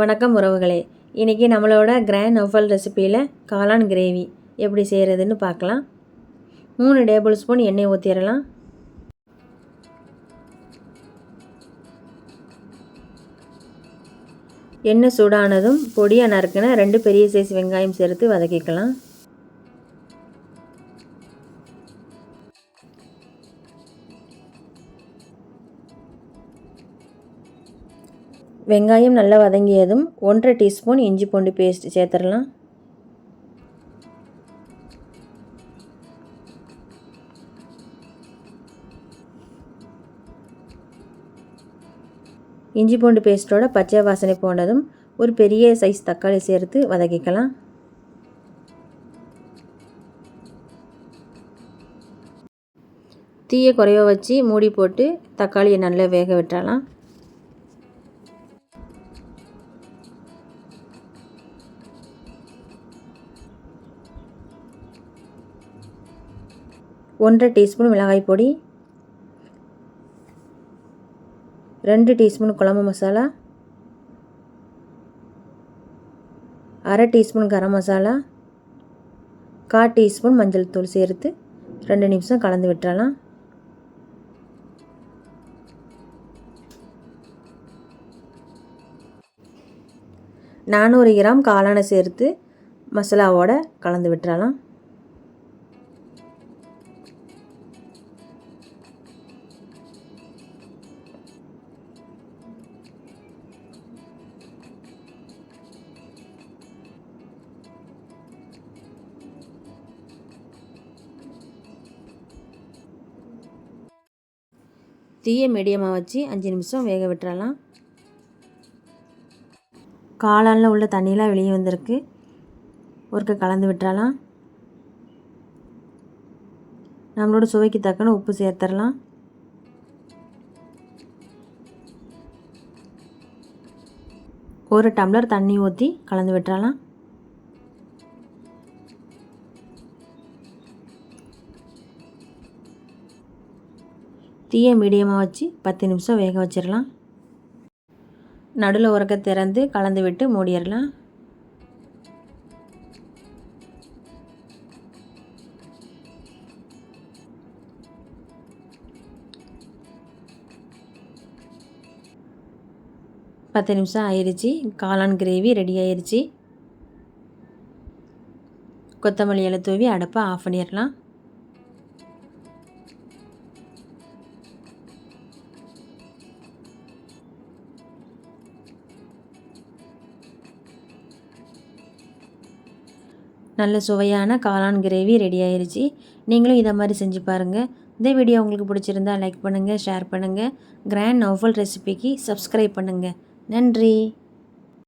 வணக்கம் உறவுகளே. இன்றைக்கி நம்மளோட கிராண்ட் நோஃபல் ரெசிப்பியில் காளான் கிரேவி எப்படி செய்கிறதுன்னு பார்க்கலாம். மூணு டேபிள் ஸ்பூன் எண்ணெய் ஊற்றிடலாம் எண்ணெய் சூடானதும் பொடியாக நறுக்கின ரெண்டு பெரிய சைஸ் வெங்காயம் சேர்த்து வதக்கிக்கலாம். வெங்காயம் நல்லா வதங்கியதும் ஒன்றரை டீஸ்பூன் இஞ்சி பூண்டு பேஸ்ட் சேர்த்துடலாம். இஞ்சி பூண்டு பேஸ்ட்டோட பச்சை வாசனை போனதும் ஒரு பெரிய சைஸ் தக்காளி சேர்த்து வதக்கிக்கலாம். தீயை குறைய வச்சு மூடி போட்டு தக்காளியை நல்லா வேக விட்டுறலாம். ஒன்றரை டீஸ்பூன் மிளகாய் பொடி ரெண்டு டீஸ்பூன் குழம்பு மசாலா அரை டீஸ்பூன் கரம் மசாலா கா டீஸ்பூன் மஞ்சள் தூள் சேர்த்து ரெண்டு நிமிஷம் கலந்து விட்டுறலாம். நானூறு கிராம் காளானை சேர்த்து மசாலாவோட கலந்து விட்டுறலாம். தீயை மீடியமாக வச்சு அஞ்சு நிமிஷம் வேக விட்டுறலாம். காளானில் உள்ள தண்ணியெலாம் வெளியே வந்திருக்கு. ஒருக்க கலந்து விட்டுறலாம். நம்மளோட சுவைக்கு தக்கன உப்பு சேர்த்துடலாம் ஒரு டம்ளர் தண்ணி ஊற்றி கலந்து விட்டுறலாம். தீயை மீடியமாக வச்சு பத்து நிமிஷம் வேக வச்சிடலாம். நடுவில் உரக்க திறந்து கலந்து விட்டு மூடிடலாம். பத்து நிமிஷம் ஆயிடுச்சு காளான் கிரேவி ரெடி ஆயிடுச்சு கொத்தமல்லி இலை தூவி அடுப்பை ஆஃப் பண்ணிடலாம். நல்ல சுவையான காளான் கிரேவி ரெடி ஆயிடுச்சு நீங்களும் இதை மாதிரி செஞ்சு பாருங்கள் இந்த வீடியோ உங்களுக்கு பிடிச்சிருந்தா லைக் பண்ணுங்கள் ஷேர் பண்ணுங்கள் கிராண்ட் நோவல் ரெசிபிக்கு சப்ஸ்கிரைப் பண்ணுங்கள் நன்றி.